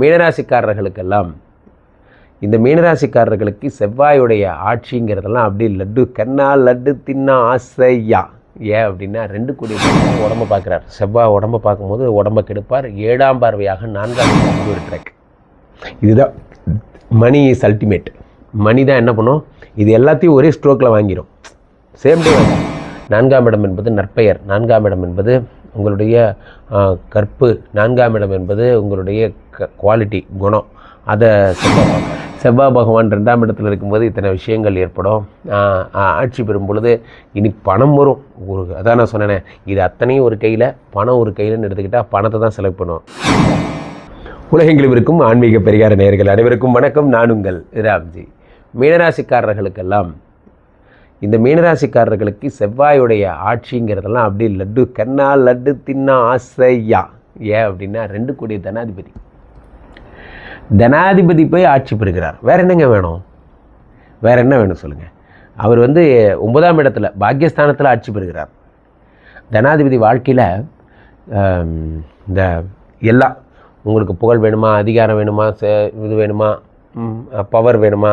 மீனராசிக்காரர்களுக்கெல்லாம் இந்த மீனராசிக்காரர்களுக்கு செவ்வாயுடைய ஆட்சிங்கிறதெல்லாம் அப்படியே லட்டு கண்ணா லட்டு தின்னா ஆசையா? ஏன் அப்படின்னா ரெண்டு கோடி பேர் உடம்ப பார்க்குறார். செவ்வாய் உடம்பை பார்க்கும்போது உடம்பை கெடுப்பார். ஏழாம் பார்வையாக நான்காம் பார்வை ஒரு ட்ரெக். இதுதான் மணி இஸ் அல்டிமேட். மணி தான் என்ன பண்ணும்? இது எல்லாத்தையும் ஒரே ஸ்ட்ரோக்கில் வாங்கிடும் சேம் டே நான்காம் இடம் என்பது நற்பெயர். நான்காம் இடம் என்பது உங்களுடைய கற்பு. நான்காம் இடம் என்பது உங்களுடைய க குவாலிட்டி குணம். அதை செவ்வாய் செவ்வாய் பகவான் ரெண்டாம் இடத்துல இருக்கும்போது இத்தனை விஷயங்கள் ஏற்படும். ஆட்சி பெறும் பொழுது இனி பணம் வரும். ஒரு அதான் நான் சொன்னேனே இது அத்தனையும் ஒரு கையில் பணம் ஒரு கையிலன்னு எடுத்துக்கிட்டால் பணத்தை தான் செலக்ட் பண்ணும். உலகெங்கிலும் இருக்கும் ஆன்மீக பெரியார நேர்கள் அனைவருக்கும் வணக்கம். நானுங்கள் ராம்ஜி. மீனராசிக்காரர்களுக்கெல்லாம் இந்த மீனராசிக்காரர்களுக்கு செவ்வாயுடைய ஆட்சிங்கிறதெல்லாம் அப்படியே லட்டு கண்ணா லட்டு தின்னா ஆசையா? ஏன் அப்படின்னா ரெண்டு கோடி தனாதிபதி. தனாதிபதி போய் ஆட்சி பெறுகிறார் வேறு என்னங்க வேணும்? வேறு என்ன வேணும் சொல்லுங்கள் அவர் வந்து ஒன்பதாம் இடத்துல பாக்கியஸ்தானத்தில் ஆட்சி பெறுகிறார் தனாதிபதி வாழ்க்கையில் இந்த எல்லா உங்களுக்கு புகழ் வேணுமா அதிகாரம் வேணுமா சே- இது வேணுமா பவர் வேணுமா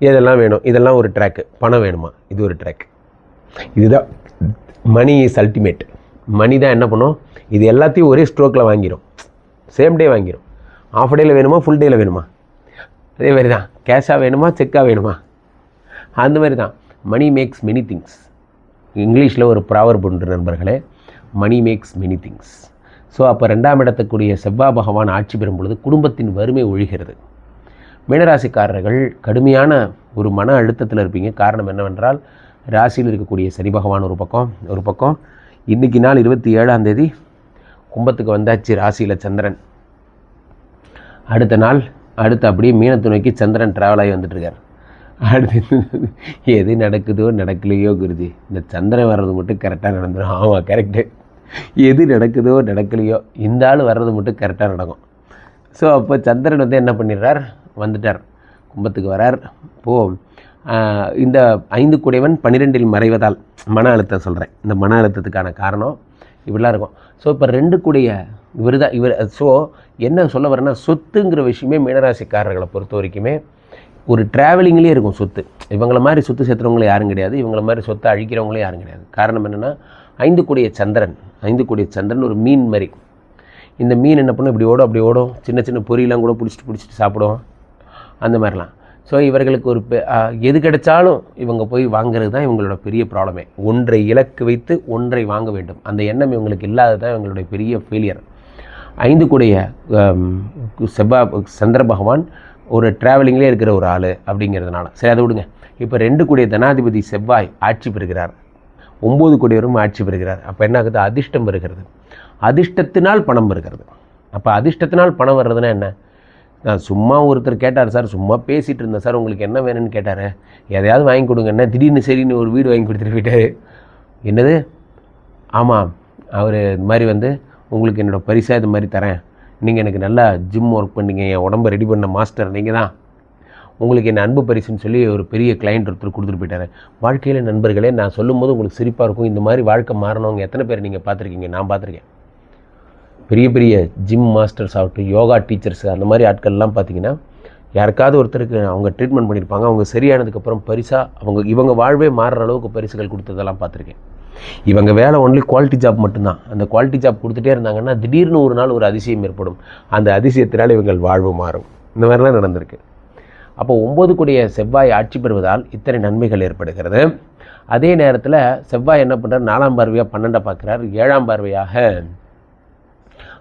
இதெல்லாம் வேணும் இதெல்லாம் ஒரு ட்ராக்கு பணம் வேணுமா இது ஒரு ட்ராக் இதுதான் மணி இஸ் அல்டிமேட் மணி தான் என்ன பண்ணும்? இது எல்லாத்தையும் ஒரே ஸ்ட்ரோக்கில் வாங்கிடும் சேம் டே வாங்கிடும் ஆஃப் டேயில் வேணுமா ஃபுல் டேயில் வேணுமா? அதே மாதிரி தான். கேஷாக வேணுமா செக்காக வேணுமா? அந்த மாதிரி தான். மணி மேக்ஸ் மெனி திங்ஸ் இங்கிலீஷில் ஒரு ப்ராவர் பண்ணுற நண்பர்களே. Money makes many things so அப்போ ரெண்டாம் இடத்துக்குரிய செவ்வாய் பகவான் ஆட்சி பெறும் பொழுது குடும்பத்தின் வறுமை ஒழிகிறது. மீனராசிக்காரர்கள் கடுமையான ஒரு மன அழுத்தத்தில் இருப்பீங்க. காரணம் என்னவென்றால் ராசியில் இருக்கக்கூடிய சனி பகவான் ஒரு பக்கம் ஒரு பக்கம். இன்னைக்கு நாள் இருபத்தி ஏழாம் தேதி. கும்பத்துக்கு வந்தாச்சு ராசியில் சந்திரன். அடுத்த நாள் அடுத்து அப்படியே மீனத்தை நோக்கி சந்திரன் ட்ராவல் ஆகி வந்துட்டுருக்கார். அடுத்து எது நடக்குதோ நடக்கலையோ குருஜி. இந்த சந்திரன் வர்றது மட்டும் கரெக்டாக நடந்துடும் ஆமாம் கரெக்டு எது நடக்குதோ நடக்கலையோ இந்த ஆள் வர்றது மட்டும் கரெக்டாக நடக்கும். ஸோ அப்போ சந்திரன் வந்து என்ன பண்ணிடுறார்? வந்துட்டார். கும்பத்துக்கு வரார். போ. இந்த ஐந்து குடைவன் பன்னிரெண்டில் மறைவதால் மன அழுத்தம் சொல்கிறேன் இந்த மன அழுத்தத்துக்கான காரணம் இப்படிலாம் இருக்கும். ஸோ இப்போ ரெண்டு கூடிய இவர் தான் இவர் ஸோ என்ன சொல்ல வரேன்னா சொத்துங்கிற விஷயமே மீனராசிக்காரர்களை பொறுத்த வரைக்குமே ஒரு ட்ராவலிங்லேயே இருக்கும் சொத்து. இவங்கள மாதிரி சொத்து சேர்த்துறவங்களும் யாரும் கிடையாது. இவங்கள மாதிரி சொத்தை அழிக்கிறவங்களும் யாரும் கிடையாது. காரணம் என்னென்னா ஐந்து கூடிய சந்திரன் ஐந்து கூடிய சந்திரன் ஒரு மீன் மாதிரி. இந்த மீன் என்ன பண்ணும்? இப்படி ஓடும் அப்படி ஓடும். சின்ன சின்ன பொரியெல்லாம் கூட பிடிச்சிட்டு பிடிச்சிட்டு சாப்பிடும் அந்த மாதிரிலாம். ஸோ இவர்களுக்கு ஒரு பெ- எது கிடைச்சாலும் இவங்க போய் வாங்குறது தான் இவங்களோட பெரிய ப்ராப்ளமே ஒன்றை இலக்கு வைத்து ஒன்றை வாங்க வேண்டும். அந்த எண்ணம் இவங்களுக்கு இல்லாதது தான் இவங்களுடைய பெரிய ஃபெயிலியர் ஐந்து கூடிய செவ்வா செவ்வாய் சந்திர பகவான் ஒரு ட்ராவலிங்லேயே இருக்கிற ஒரு ஆள் அப்படிங்கிறதுனால. சரி அதை விடுங்க. இப்போ ரெண்டு கூடிய தனாதிபதி செவ்வாய் ஆட்சி பெறுகிறார். ஒம்பது கோடியவரும் ஆட்சி பெறுகிறார். அப்போ என்ன ஆகுது? அதிர்ஷ்டம் வருகிறது அதிர்ஷ்டத்தினால் பணம் வருகிறது அப்போ அதிர்ஷ்டத்தினால் பணம் வர்றதுன்னா என்ன? நான் சும்மா ஒருத்தர் கேட்டார் சார் சும்மா பேசிகிட்டு இருந்தேன் சார் உங்களுக்கு என்ன வேணும்னு கேட்டார். எதையாவது வாங்கி கொடுங்க என்ன திடீர்னு சரின்னு ஒரு வீடு வாங்கி கொடுத்துட்டு போயிட்டார். என்னது? ஆமாம் அவர் இது மாதிரி வந்து உங்களுக்கு என்னோடய பரிசாக இது மாதிரி தரேன். நீங்கள் எனக்கு நல்லா ஜிம் ஒர்க் பண்ணீங்க என் உடம்பை ரெடி பண்ண மாஸ்டர் நீங்கள் தான். உங்களுக்கு என்ன அன்பு பரிசுன்னு சொல்லி ஒரு பெரிய கிளைண்ட் ஒருத்தர் கொடுத்துட்டு போயிட்டாரு. வாழ்க்கையில் நண்பர்களே நான் சொல்லும்போது உங்களுக்கு சிரிப்பாக இருக்கும். இந்த மாதிரி வாழ்க்கை மாறினவங்க எத்தனை பேர் நீங்கள் பார்த்துருக்கீங்க? நான் பார்த்துருக்கேன். பெரிய பெரிய ஜிம் மாஸ்டர்ஸ் ஆகட்டும் யோகா டீச்சர்ஸ் அந்த மாதிரி ஆட்கள்லாம் பார்த்தீங்கன்னா யாருக்காவது ஒருத்தருக்கு அவங்க ட்ரீட்மெண்ட் பண்ணியிருப்பாங்க. அவங்க சரியானதுக்கப்புறம் பரிசாக அவங்க இவங்க வாழ்வே மாறுற அளவுக்கு பரிசுகள் கொடுத்ததெல்லாம் பார்த்துருக்கேன். இவங்க வேலை ஒன்லி குவாலிட்டி ஜாப் மட்டும்தான். அந்த குவாலிட்டி ஜாப் கொடுத்துட்டே இருந்தாங்கன்னா திடீர்னு ஒரு நாள் ஒரு அதிசயம் ஏற்படும். அந்த அதிசயத்தினால் இவங்கள் வாழ்வு மாறும். இந்த மாதிரிலாம் நடந்திருக்கு. அப்போ ஒம்பது கூடிய செவ்வாய் ஆட்சி பெறுவதால் இத்தனை நன்மைகள் ஏற்படுகிறது. அதே நேரத்தில் செவ்வாய் என்ன பண்ணுறார் நாலாம் பார்வையாக பன்னெண்டை பார்க்குறார். ஏழாம் பார்வையாக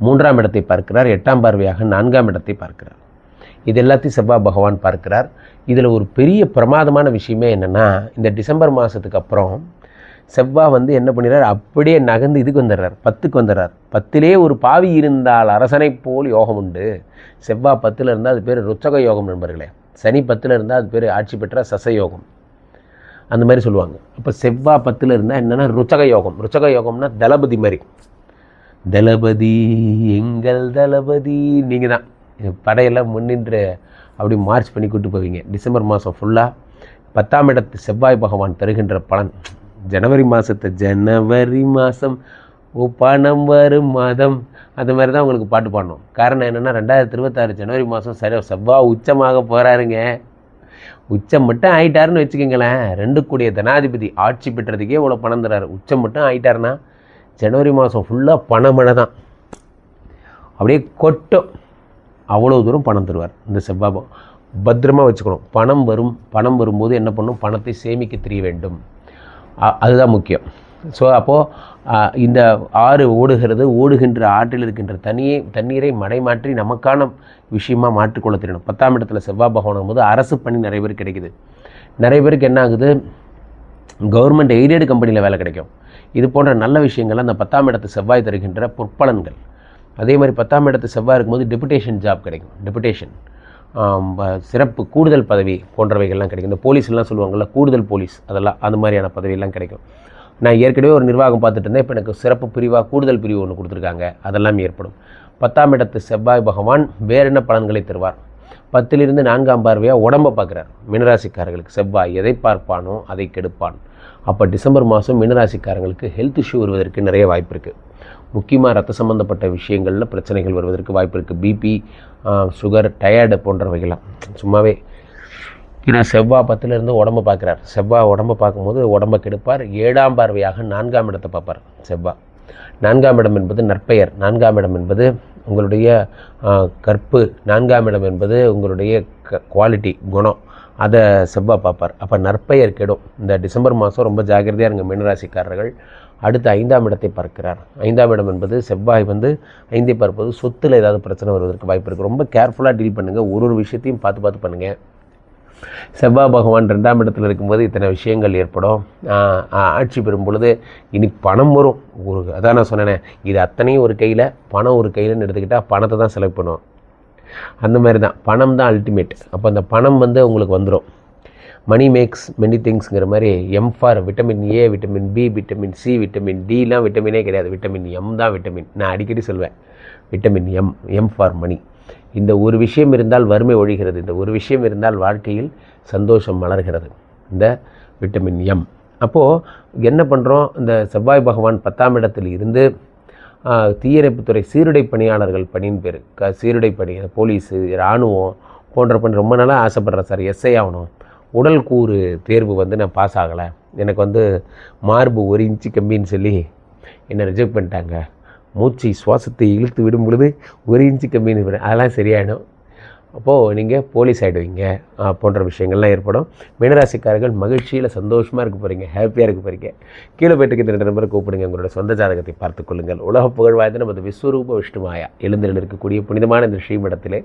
மூன்றாம் இடத்தை பார்க்கிறார் எட்டாம் பார்வையாக நான்காம் இடத்தை பார்க்கிறார். இது எல்லாத்தையும் செவ்வாய் பகவான் பார்க்கிறார். இதில் ஒரு பெரிய பிரமாதமான விஷயமே என்னென்னா இந்த டிசம்பர் மாதத்துக்கு அப்புறம் செவ்வாய் வந்து என்ன பண்ணிடுறார்? அப்படியே நகர்ந்து இதுக்கு வந்துடுறார் பத்துக்கு வந்துடுறார். பத்திலே ஒரு பாவி இருந்தால் அரசனை போல் யோகம் உண்டு. செவ்வாய் பத்தில் இருந்தால் அது பேர் ருச்சக யோகம் நண்பர்களே. சனி பத்தில் இருந்தால் அது பேர் ஆட்சி பெற்ற சசயோகம். அந்த மாதிரி சொல்லுவாங்க. அப்போ செவ்வாய் பத்தில் இருந்தால் என்னென்னா ருச்சக யோகம். ருச்சக யோகம்னா தளபதி மாதிரி. தளபதி எங்கள் தளபதி. நீங்கள் தான் படையெல்லாம் முன்னின்று அப்படி மார்ச் பண்ணி கூட்டு போவீங்க. டிசம்பர் மாதம் ஃபுல்லாக பத்தாம் இடத்து செவ்வாய் பகவான் தருகின்ற பலன். ஜனவரி மாதத்தை ஜனவரி மாதம் ஓ பணம் வரும் மாதம். அந்த மாதிரி தான் உங்களுக்கு பாட்டு பாடணும். காரணம் என்னென்னா ரெண்டாயிரத்தி இருபத்தாறு ஜனவரி மாதம் சரியாக செவ்வாய் உச்சமாக போகிறாருங்க உச்சம் மட்டும் ஆயிட்டாருன்னு வச்சுக்கோங்களேன். ரெண்டு கூடிய தனாதிபதி ஆட்சி பெற்றதுக்கே இவ்வளோ பணம் தராரு. உச்சம் மட்டும் ஆயிட்டாருன்னா ஜனவரி மாதம் ஃபுல்லாக பணமழை தான். அப்படியே கொட்டும். அவ்வளோ தூரம் பணம் தருவார் இந்த செவ்வாய் பத்திரமாக பத்திரமா வச்சுக்கணும். பணம் வரும் பணம் வரும்போது என்ன பண்ணும்? பணத்தை சேமிக்க தெரிய வேண்டும். அதுதான் முக்கியம். ஸோ அப்போது இந்த ஆறு ஓடுகிறது ஓடுகின்ற ஆற்றில் இருக்கின்ற தண்ணியை தண்ணீரை மடைமாற்றி நமக்கான விஷயமா மாற்றிக்கொள்ள தெரியணும். பத்தாம் இடத்துல செவ்வாய் பகவானும் போது அரசு பணி நிறைய பேருக்கு கிடைக்குது. நிறைய பேருக்கு என்ன ஆகுது? கவர்மெண்ட் எய்டட் கம்பெனியில் வேலை கிடைக்கும். இது போன்ற நல்ல விஷயங்கள் அந்த பத்தாம் இடத்து செவ்வாய் தருகின்ற பொற்பலன்கள். அதே மாதிரி பத்தாம் இடத்து செவ்வாய் இருக்கும்போது டெபுடேஷன் ஜாப் கிடைக்கும். டெபுடேஷன் சிறப்பு கூடுதல் பதவி போன்றவைகள்லாம் கிடைக்கும். இந்த போலீஸ்லாம் சொல்லுவாங்கள்ல கூடுதல் போலீஸ் அதெல்லாம் அந்த மாதிரியான பதவியெல்லாம் கிடைக்கும். நான் ஏற்கனவே ஒரு நிர்வாகம் பார்த்துட்டு இருந்தேன். இப்போ எனக்கு சிறப்பு பிரிவாக கூடுதல் பிரிவு ஒன்று கொடுத்துருக்காங்க. அதெல்லாம் ஏற்படும். பத்தாம் இடத்து செவ்வாய் பகவான் வேறென்ன பலன்களை தருவார்? பத்திலிருந்து நான்காம் பார்வையாக உடம்பை பார்க்குறார். மினராசிக்காரர்களுக்கு செவ்வாய் எதை பார்ப்பானோ அதை கெடுப்பான். அப்போ டிசம்பர் மாதம் மினராசிக்காரங்களுக்கு ஹெல்த் இஷ்யூ வருவதற்கு நிறைய வாய்ப்பு இருக்குது முக்கியமாக ரத்த சம்மந்தப்பட்ட விஷயங்களில் பிரச்சனைகள் வருவதற்கு வாய்ப்பு இருக்குது பிபி சுகர் டயர்டு போன்றவைகள்லாம். சும்மாவே ஏன்னா செவ்வாய் பத்திலிருந்து உடம்பை பார்க்குறார். செவ்வாய் உடம்பை பார்க்கும்போது உடம்பை கெடுப்பார். ஏழாம் பார்வையாக நான்காம் இடத்தை பார்ப்பார் செவ்வாய் நான்காம் இடம் என்பது நற்பெயர். நான்காம் இடம் என்பது உங்களுடைய கற்பு நான்காம் இடம் என்பது உங்களுடைய க குவாலிட்டி குணம். அதை செவ்வாய் பார்ப்பார். அப்போ நற்பெயர் கெடும். இந்த டிசம்பர் மாதம் ரொம்ப ஜாக்கிரதையாக இருங்க மீனராசிக்காரர்கள். அடுத்து ஐந்தாம் இடத்தை பார்க்கிறார். ஐந்தாம் இடம் என்பது செவ்வாய் வந்து ஐந்தை பார்ப்பது சொத்தில் ஏதாவது பிரச்சனை வருவதற்கு வாய்ப்பு இருக்குது ரொம்ப கேர்ஃபுல்லாக டீல் பண்ணுங்கள் ஒரு ஒரு விஷயத்தையும் பார்த்து பார்த்து பண்ணுங்கள் செவ்வாய் பகவான் ரெண்டாம் இடத்துல இருக்கும்போது இத்தனை விஷயங்கள் ஏற்படும். ஆட்சி பெறும் பொழுது இனி பணம் வரும். ஒரு அதான் நான் சொன்னேனே இது அத்தனையும் ஒரு கையில் பணம் ஒரு கையிலன்னு எடுத்துக்கிட்டால் பணத்தை தான் செலக்ட் பண்ணுவோம். அந்த மாதிரி தான் பணம் தான் அல்டிமேட் அப்போ அந்த பணம் வந்து உங்களுக்கு வந்துடும் மணி மேக்ஸ் மெனி திங்ஸ்ங்கிற மாதிரி M for vitamin A vitamin B vitamin C vitamin டிலாம் விட்டமினே கிடையாது. விட்டமின் எம் தான் விட்டமின் நான் அடிக்கடி சொல்வேன். Vitamin M M for money இந்த ஒரு விஷயம் இருந்தால் வறுமை ஒழிகிறது. இந்த ஒரு விஷயம் இருந்தால் வாழ்க்கையில் சந்தோஷம் மலர்கிறது. இந்த விட்டமின் எம் அப்போது என்ன பண்ணுறோம் இந்த செவ்வாய் பகவான் பத்தாம் இடத்தில் இருந்து தீயணைப்புத்துறை சீருடை பணியாளர்கள் பணின்னு பேர் க சீருடை பணி போலீஸு இராணுவம் போன்ற பணி ரொம்ப நாளாக ஆசைப்பட்றேன் சார். எஸ்ஐ ஆகணும். உடல் கூறு தேர்வு வந்து நான் பாஸ் ஆகலை. எனக்கு வந்து மார்பு ஒரு இன்ச்சு கம்மின்னு சொல்லி என்னை ரிஜெக்ட் பண்ணிட்டாங்க. மூச்சு சுவாசத்தை இழுத்து விடும் பொழுது ஒரு இன்ச்சு கம்மின்னு விடு- அதெல்லாம் சரியாயிடும். அப்போது நீங்கள் போலீஸ் ஆகிடுவீங்க போன்ற விஷயங்கள்லாம் ஏற்படும். மீனராசிக்காரர்கள் மகிழ்ச்சியில் சந்தோஷமாக இருக்க போகிறீங்க ஹாப்பியாக இருக்க போகிறீங்க கீழே போயிட்டு இருக்க ரெண்டு நம்பரை கூப்பிடுங்க. உங்களோட சொந்த ஜாதகத்தை பார்த்துக்கொள்ளுங்கள் உலக புகழ் வாய்ந்த நமது விஸ்வரூப விஷ்ணுமாயா எழுந்திரில் இருக்கக்கூடிய புனிதமான இந்த ஸ்ரீமடத்திலே